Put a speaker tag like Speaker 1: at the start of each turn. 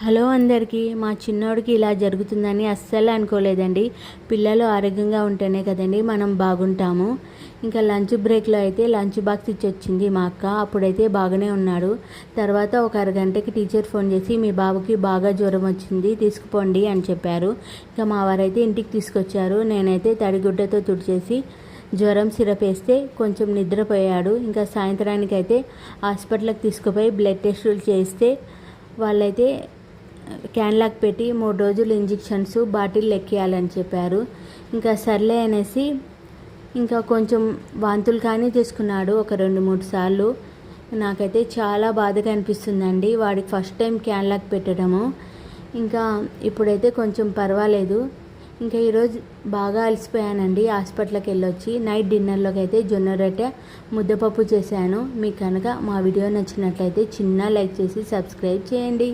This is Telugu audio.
Speaker 1: హలో అందరికీ మా చిన్నోడికి ఇలా జరుగుతుందని అస్సలు అనుకోలేదండి. పిల్లలు ఆరోగ్యంగా ఉంటేనే కదండి మనం బాగుంటాము. ఇంకా లంచ్ బ్రేక్లో అయితే లంచ్ బాక్స్ ఇచ్చి వచ్చింది మా అక్క. అప్పుడైతే బాగానే ఉన్నాడు. తర్వాత ఒక అరగంటకి టీచర్ ఫోన్ చేసి మీ బాబుకి బాగా జ్వరం వచ్చింది తీసుకుపోండి అని చెప్పారు. ఇంకా మా వారైతే ఇంటికి తీసుకొచ్చారు. నేనైతే తడిగుడ్డతో తుడిచేసి జ్వరం సిరప్ వేస్తే కొంచెం నిద్రపోయాడు. ఇంకా సాయంత్రానికి అయితే హాస్పిటల్కి తీసుకుపోయి బ్లడ్ టెస్టులు చేస్తే వాళ్ళైతే క్యాన్లాక్ పెట్టి మూడు రోజులు ఇంజెక్షన్స్ బాటిల్ ఎక్కేయాలని చెప్పారు. ఇంకా సర్లే అనేసి ఇంకా కొంచెం వాంతులు కానీ చేసుకున్నాడు ఒక రెండు మూడు సార్లు. నాకైతే చాలా బాధగా అనిపిస్తుందండి. వాడికి ఫస్ట్ టైం క్యాన్లాక్ పెట్టడము. ఇంకా ఇప్పుడైతే కొంచెం పర్వాలేదు. ఇంకా ఈరోజు బాగా అలసిపోయానండి. హాస్పిటల్కి వెళ్ళొచ్చి నైట్ డిన్నర్లోకి అయితే జొన్న రొట్టె ముద్దపప్పు చేశాను. మీకు కనుక మా వీడియో నచ్చినట్లయితే చిన్న లైక్ చేసి సబ్స్క్రైబ్ చేయండి.